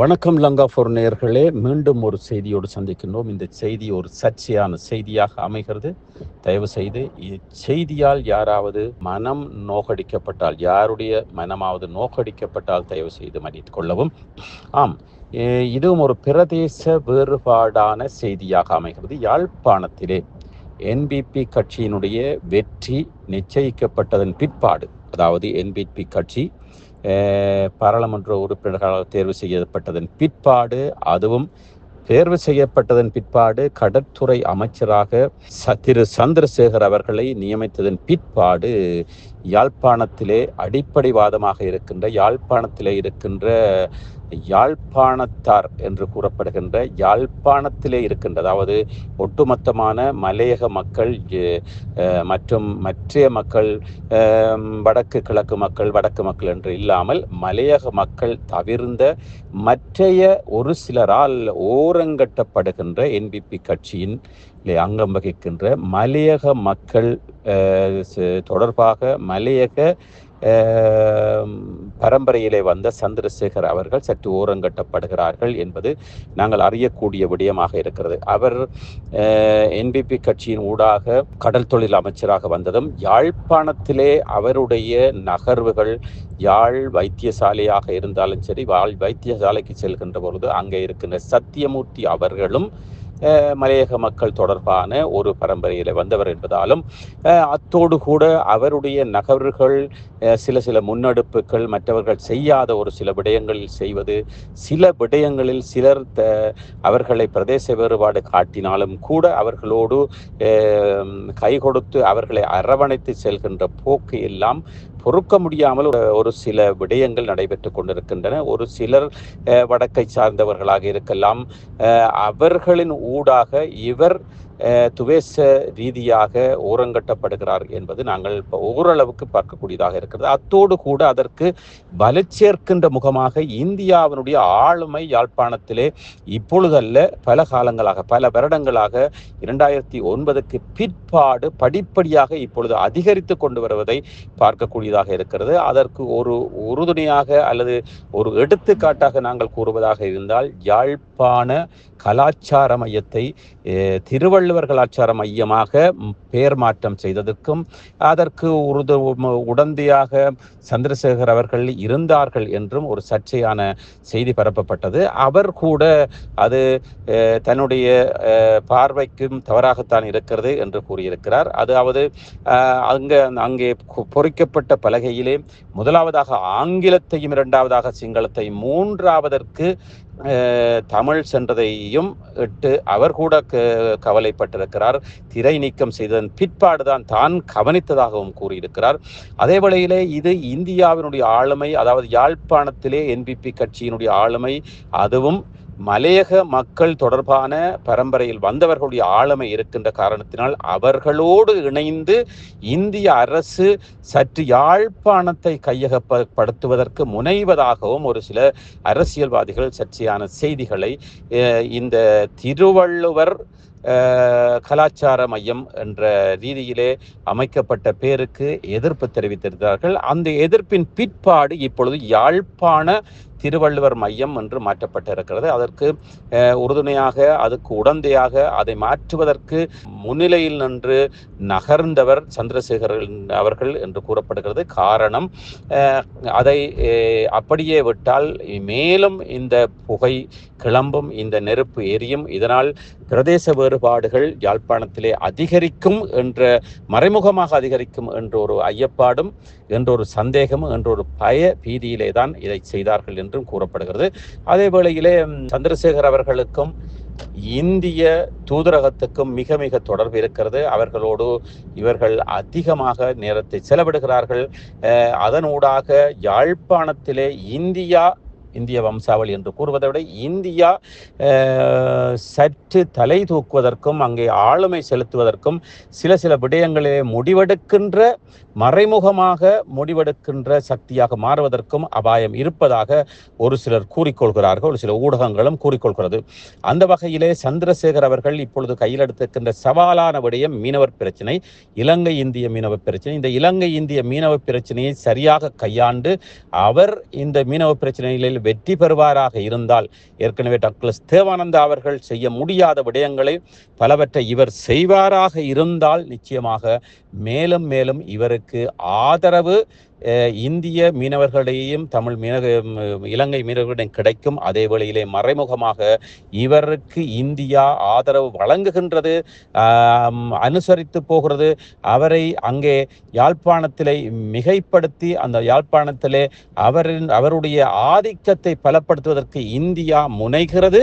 வணக்கம் லங்கா ஃபோர் நேர்களே மீண்டும் ஒரு செய்தியோடு சந்திக்கின்றோம். இந்த செய்தி ஒரு சர்ச்சையான செய்தியாக அமைகிறது. தயவு செய்து இச்செய்தியால் யாராவது மனம் நோகடிக்கப்பட்டால் யாருடைய மனமாவது நோகடிக்கப்பட்டால் தயவு செய்து மன்னித்துக் கொள்ளவும். ஆம் இதுவும் ஒரு பிரதேச வேறுபாடான செய்தியாக அமைகிறது. யாழ்ப்பாணத்திலே என்பிபி கட்சியினுடைய வெற்றி நிச்சயிக்கப்பட்டதன் பிற்பாடு அதாவது என்பிபி கட்சி பாராளுமன்ற உறுப்பினர்களாக தேர்வு செய்யப்பட்டதன் பிற்பாடு அதுவும் தேர்வு செய்யப்பட்டதன் பிற்பாடு கடற்துறை அமைச்சராக திரு சந்திரசேகர் அவர்களை நியமித்ததன் பிற்பாடு யாழ்ப்பாணத்திலே அடிப்படைவாதமாக இருக்கின்ற யாழ்ப்பாணத்திலே இருக்கின்ற யாழ்ப்பாணத்தார் என்று கூறப்படுகின்ற யாழ்ப்பாணத்திலே இருக்கின்ற அதாவது ஒட்டுமொத்தமான மலையக மக்கள் மற்றும் மற்ற மக்கள் வடக்கு கிழக்கு மக்கள் வடக்கு மக்கள் என்று இல்லாமல் மலையக மக்கள் தவிர்ந்த மற்றைய ஒரு சிலரால் ஓரங்கட்டப்படுகின்ற என்பிபி கட்சியின் அங்கம் வகிக்கின்ற மலையக மக்கள் தொடர்பாக மலையக பரம்பரையிலே வந்த சந்திரசேகர் அவர்கள் சற்று ஓரங்கட்டப்படுகிறார்கள் என்பது நாங்கள் அறியக்கூடிய விடயமாக இருக்கிறது. அவர் என்பிபி கட்சியின் ஊடாக கடல் தொழில் அமைச்சராக வந்ததும் யாழ்ப்பாணத்திலே அவருடைய நகர்வுகள் யாழ் வைத்தியசாலையாக இருந்தாலும் சரி வாழ் வைத்தியசாலைக்கு செல்கின்ற பொழுது அங்கே இருக்கின்ற சத்தியமூர்த்தி அவர்களும் மலையக மக்கள் தொடர்பான ஒரு பரம்பரையில் வந்தவர் என்பதாலும் அத்தோடு கூட அவருடைய நகர்வுகள் சில சில முன்னெடுப்புகள் மற்றவர்கள் செய்யாத ஒரு சில விடயங்களில் செய்வது சில விடயங்களில் சிலர் த அவர்களை பிரதேச வேறுபாடு காட்டினாலும் கூட அவர்களோடு கை கொடுத்து அவர்களை அரவணைத்து செல்கின்ற போக்கு எல்லாம் பொறுக்க முடியாமல் ஒரு- ஒரு சில விடயங்கள் நடைபெற்று கொண்டிருக்கின்றன. ஒரு சிலர் வடக்கை சார்ந்தவர்களாக இருக்கலாம். அவர்களின் ஊடாக இவர் துவேச ரீதியாக ஓரங்கட்டப்படுகிறார் என்பது நாங்கள் ஓரளவுக்கு பார்க்கக்கூடியதாக இருக்கிறது. அத்தோடு கூட அதற்கு வலுச்சேர்க்கின்ற முகமாக இந்தியாவினுடைய ஆளுமை யாழ்ப்பாணத்திலே இப்பொழுதல்ல பல காலங்களாக பல வருடங்களாக இரண்டாயிரத்தி ஒன்பதுக்கு பிற்பாடு படிப்படியாக இப்பொழுது அதிகரித்து கொண்டு வருவதை பார்க்கக்கூடியதாக இருக்கிறது. அதற்கு ஒரு உறுதுணையாக அல்லது ஒரு எடுத்துக்காட்டாக நாங்கள் கூறுவதாக இருந்தால் யாழ்ப்பாண கலாச்சார மையத்தை திருவள்ளுவர் கலாச்சார மையமாக பெயர் மாற்றம் செய்ததற்கும் அதற்கு உறுது உடந்தையாக சந்திரசேகர் அவர்கள் இருந்தார்கள் என்றும் ஒரு சர்ச்சையான செய்தி பரப்பப்பட்டது. அவர் கூட அது தன்னுடைய பார்வைக்கும் தவறாகத்தான் இருக்கிறது என்று கூறியிருக்கிறார். அதாவது அங்கே அங்கே பொறிக்கப்பட்ட பலகையிலே முதலாவதாக ஆங்கிலத்தையும் இரண்டாவதாக சிங்களத்தை மூன்றாவதற்கு தமிழ் சென்றதையும் இட்டு அவர் கூட க- கவலைப்பட்டிருக்கிறார். திரை நீக்கம் செய்ததன் பிற்பாடுதான் தான் கவனித்ததாகவும் கூறியிருக்கிறார். அதே வேளையிலே இது இந்தியாவினுடைய ஆளுமை அதாவது யாழ்ப்பாணத்திலே என்பிபி கட்சியினுடைய ஆளுமை அதுவும் மலையக மக்கள் தொடர்பான பரம்பரையில் வந்தவர்களுடைய ஆளுமை இருக்கின்ற காரணத்தினால் அவர்களோடு இணைந்து இந்திய அரசு சற்று யாழ்ப்பாணத்தை கையகப்படுத்துவதற்கு முனைவதாகவும் ஒரு சில அரசியல்வாதிகள் சர்ச்சையான செய்திகளை இந்த திருவள்ளுவர் கலாச்சார மையம் என்ற ரீதியிலே அமைக்கப்பட்ட பேருக்கு எதிர்ப்பு தெரிவித்திருந்தார்கள். அந்த எதிர்ப்பின் பிற்பாடு இப்பொழுது யாழ்ப்பாண திருவள்ளுவர் மையம் என்று மாற்றப்பட்டிருக்கிறது. அதற்கு உறுதுணையாக அதுக்கு உடந்தையாக அதை மாற்றுவதற்கு முன்னிலையில் நின்று நகர்ந்தவர் சந்திரசேகர் அவர்கள் என்று கூறப்படுகிறது. காரணம் அதை அப்படியே விட்டால் மேலும் இந்த புகை கிளம்பும் இந்த நெருப்பு எரியும். இதனால் பிரதேச வேறுபாடுகள் யாழ்ப்பாணத்திலே அதிகரிக்கும் என்ற மறைமுகமாக அதிகரிக்கும் என்ற ஒரு ஐயப்பாடும் என்ற ஒரு சந்தேகம் என்ற ஒரு பய பீதியிலே தான் இதை செய்தார்கள் என்றும் கூறப்படுகிறது. அதே வேளையிலே சந்திரசேகர் அவர்களுக்கும் இந்திய தூதரகத்துக்கும் மிக மிக தொடர்பு இருக்கிறது. அவர்களோடு இவர்கள் அதிகமாக நேரத்தை செலவிடுகிறார்கள். அதனூடாக யாழ்ப்பாணத்திலே இந்தியா இந்திய வம்சாவளி என்று கூறுவதை விட இந்தியா சற்று தலை தூக்குவதற்கும் அங்கே ஆளுமை செலுத்துவதற்கும் சில சில விடயங்களிலே முடிவெடுக்கின்ற மறைமுகமாக முடிவெடுக்கின்ற சக்தியாக மாறுவதற்கும் அபாயம் இருப்பதாக ஒரு சிலர் கூறிக்கொள்கிறார்கள் ஒரு சில ஊடகங்களும் கூறிக்கொள்கிறது. அந்த வகையிலே சந்திரசேகர் அவர்கள் இப்பொழுது கையில் எடுத்திருக்கின்ற சவாலான விடயம் மீனவர் பிரச்சனை. இலங்கை இந்திய மீனவ பிரச்சனை. இந்த இலங்கை இந்திய மீனவ பிரச்சனையை சரியாக கையாண்டு அவர் இந்த மீனவ பிரச்சனைகளில் வெற்றி பெறுவாராக இருந்தால் ஏற்கனவே டாக்டர் தேவானந்தா அவர்கள் செய்ய முடியாத விடயங்களை பலவற்றை இவர் செய்வாராக இருந்தால் நிச்சயமாக மேலும் மேலும் இவருக்கு ஆதரவு இந்திய மீனவர்களையும் தமிழ் மீனவ இலங்கை மீனவர்களிடம் கிடைக்கும் அதே வேளையிலே மறைமுகமாக இவருக்கு இந்தியா ஆதரவு வழங்குகின்றது அனுசரித்து போகிறது. அவரை அங்கே யாழ்ப்பாணத்திலே மிகைப்படுத்தி அந்த யாழ்ப்பாணத்திலே அவரின் அவருடைய ஆதிக்கத்தை பலப்படுத்துவதற்கு இந்தியா முனைகிறது.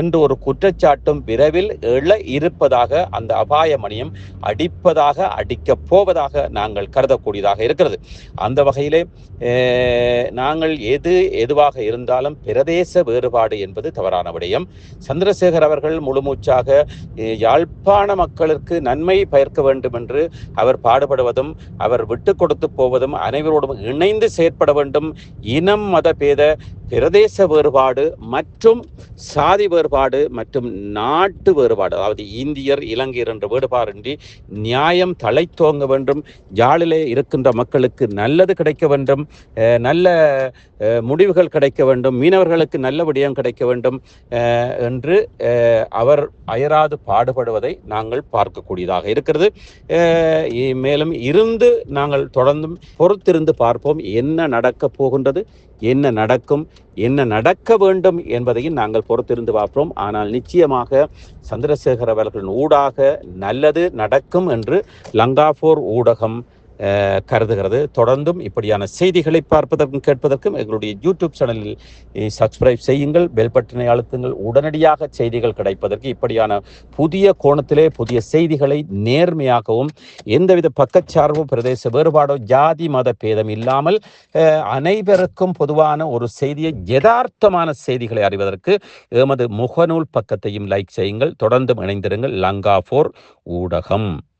என்று ஒரு குற்றச்சாட்டும் விரைவில் எழ இருப்பதாக அந்த அபாயமணியம் அடிப்பதாக அடிக்கப் போவதாக நாங்கள் கருதக்கூடியதாக இருக்கிறது. அந்த வகையிலே நாங்கள் எது எதுவாக இருந்தாலும் பிரதேச வேறுபாடு என்பது தவறான விடயம். சந்திரசேகர் அவர்கள் முழுமூச்சாக யாழ்ப்பாண மக்களுக்கு நன்மை பயர்க்க வேண்டும் என்று அவர் பாடுபடுவதும் அவர் விட்டு கொடுத்து போவதும் அனைவரோடும் இணைந்து செயற்பட வேண்டும். இனம் மத பேத பிரதேச வேறுபாடு மற்றும் சாதி வேறுபாடு மற்றும் நாட்டு வேறுபாடு. அதாவது இந்தியர் இலங்கையர் என்ற வேறுபாடின்றி நியாயம் தழைத்தோங்க வேண்டும். யாழிலே இருக்கின்ற மக்களுக்கு நல்லது கிடைக்க வேண்டும். நல்ல முடிவுகள் கிடைக்க வேண்டும். மீனவர்களுக்கு நல்ல விடயம் கிடைக்க வேண்டும் என்று அவர் அயராது பாடுபடுவதை நாங்கள் பார்க்கக்கூடியதாக இருக்கிறது. மேலும் இருந்து நாங்கள் தொடர்ந்தும் பொறுத்திருந்து பார்ப்போம் என்ன நடக்கப் போகின்றது. என்ன நடக்கும் என்ன நடக்க வேண்டும் என்பதையும் நாங்கள் பொறுத்திருந்து பார்ப்போம். ஆனால் நிச்சயமாக சந்திரசேகர் அவர்களின் ஊடாக நல்லது நடக்கும் என்று லங்காபூர் ஊடகம் கருதுகிறது. தொடர்ந்தும் இப்படியான செய்திகளை பார்ப்பதற்கும் கேட்பதற்கும் எங்களுடைய யூடியூப் சேனலில் சப்ஸ்கிரைப் செய்யுங்கள் பெல் பட்டனை அழுத்துங்கள். உடனடியாக செய்திகள் கிடைப்பதற்கு இப்படியான புதிய கோணத்திலே புதிய செய்திகளை நேர்மையாகவும் எந்தவித பக்கச்சார்பு பிரதேச வேறுபாடோ ஜாதி மத பேதம் இல்லாமல் அனைவருக்கும் பொதுவான ஒரு செய்தியை யதார்த்தமான செய்திகளை அறிவதற்கு எமது முகநூல் பக்கத்தையும் லைக் செய்யுங்கள். தொடர்ந்தும் இணைந்திருங்கள். லங்கா ஃபோர் ஊடகம்.